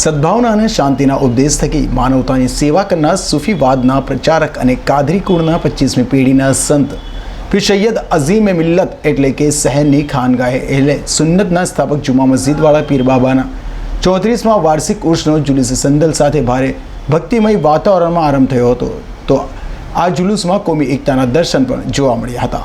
સદભાવના અને શાંતિના ઉપદેશ થકી માનવતાની સેવા કરનાર સૂફીવાદના પ્રચારક અને કાદરી કુળના પચીસમી પેઢીના સંત ફિર સૈયદ અઝીમ એ મિલ્લત એટલે કે શહેરની ખાનગાહે, એટલે સુન્નતના સ્થાપક જુમા મસ્જિદવાળા પીર બાબાના. ચોત્રીસમાં વાર્ષિક ઉર્ષનો જુલુસ સંદલ સાથે ભારે ભક્તિમય વાતાવરણમાં આરંભ થયો હતો. તો આ જુલુસમાં કોમી એકતાના દર્શન પણ જોવા મળ્યા હતા.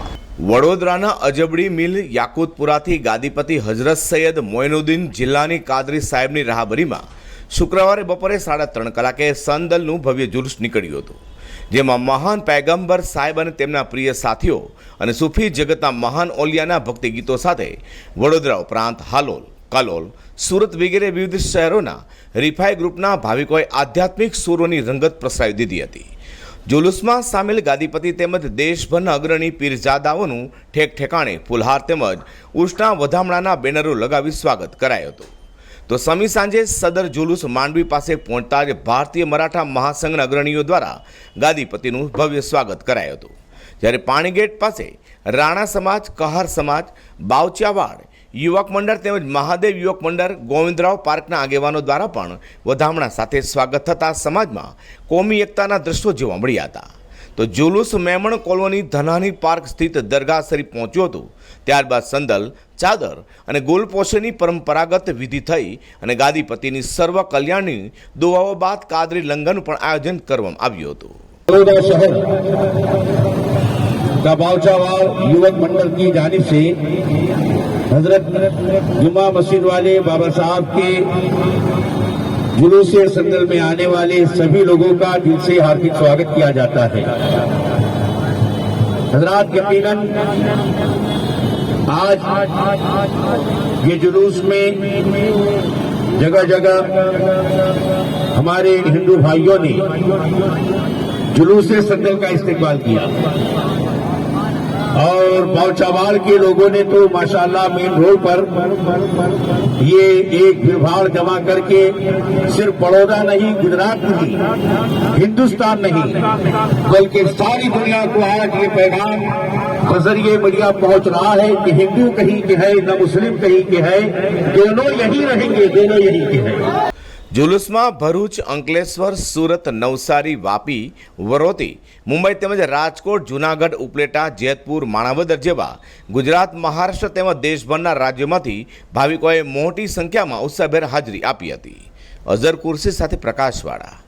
વડોદરાના અજબડી મિલ યાકુતપુરાથી ગાદીપતિ હઝરત સૈયદ મોઇનુદ્દીન જિલ્લાની કાદરી સાહેબની રાહબરીમાં શુક્રવારે બપોરે સાડા ત્રણ કલાકે સંદલનું ભવ્ય જુલુસ નીકળ્યું હતું, જેમાં મહાન પૈગંબર સાહેબ અને તેમના પ્રિય સાથીઓ અને સૂફી જગતના મહાન ઓલિયાના ભક્તિ ગીતો સાથે વડોદરા ઉપરાંત હાલોલ, કલોલ, સુરત વગેરે વિવિધ શહેરોના રિફાઈ ગ્રુપના ભાવિકોએ આધ્યાત્મિક સૂરોની રંગત પ્રસરાવી દીધી હતી. જુલુસમાં સામેલ ગાદીપતિ તેમજ દેશભરના અગ્રણી પીરજાદાઓનું ઠેક ઠેકાણે ફુલહાર તેમજ ઉષ્ણા વધામણાના બેનરો લગાવી સ્વાગત કરાયું હતું. તો સમી સાંજે સદર જુલુસ માંડવી પાસે પહોંચતા જ ભારતીય મરાઠા મહાસંઘના અગ્રણીઓ દ્વારા ગાદીપતિનું ભવ્ય સ્વાગત કરાયું હતું. જ્યારે પાણીગેટ પાસે રાણા સમાજ, કહાર સમાજ, બાવચિયાવાડ, યુવક મંડળ તેમજ મહાદેવ યુવક મંડળ, ગોવિંદરાવ પાર્કના આગેવાનો દ્વારા પણ વધામણા સાથે સ્વાગત થતાં સમાજમાં કોમી એકતાના દ્રશ્યો જોવા મળ્યા હતા. તો જુલુસ મેમણ કોલોની ધનાની પાર્ક સ્થિત દરગાહ શરીફ પહોંચ્યું હતું ત્યારબાદ સંદલ ચાદર અને ગોલપોશેની પરંપરાગત વિધિ થઈ અને ગાદીપતિની સર્વ કલ્યાણની દુઆઓ બાદ કાદરી લંગરનું પણ આયોજન કરવામાં આવ્યું હતું बड़ौदा शहर का बाउचावाड़ युवक मंडल की जानिब से हजरत जुमा मस्जिद वाले बाबा साहब के जुलूस संदल में आने वाले सभी लोगों का दिल से हार्दिक स्वागत किया जाता है। हजरात यकीनन, आज ये जुलूस में जगह जगह हमारे हिंदू भाइयों ने जुलूस संदल का इस्तेमाल किया। और बाउचावाड़ के लोगों ने तो माशाल्लाह मेन रोड पर ये एक भीड़ जमा करके सिर्फ़ बड़ौदा नहीं, गुजरात नहीं, हिंदुस्तान नहीं, बल्कि सारी दुनिया को आज ये पैगाम बजरिए मीडिया पहुँच रहा है कि हिंदू कहीं के है, न मुस्लिम कहीं के है, दोनों यही रहेंगे, दोनों यही के हैं। જુલુસમાં ભરૂચ, અંકલેશ્વર, સુરત, નવસારી, વાપી, વરોતી, મુંબઈ તેમજ રાજકોટ, જૂનાગઢ, ઉપલેટા, જેતપુર, માણાવદર જેવા ગુજરાત, મહારાષ્ટ્ર તેમજ દેશભરના રાજ્યોમાંથી ભાવિકોએ મોટી સંખ્યામાં ઉત્સાહભેર હાજરી આપી હતી. અઝર કુર્સી સાથે પ્રકાશવાળા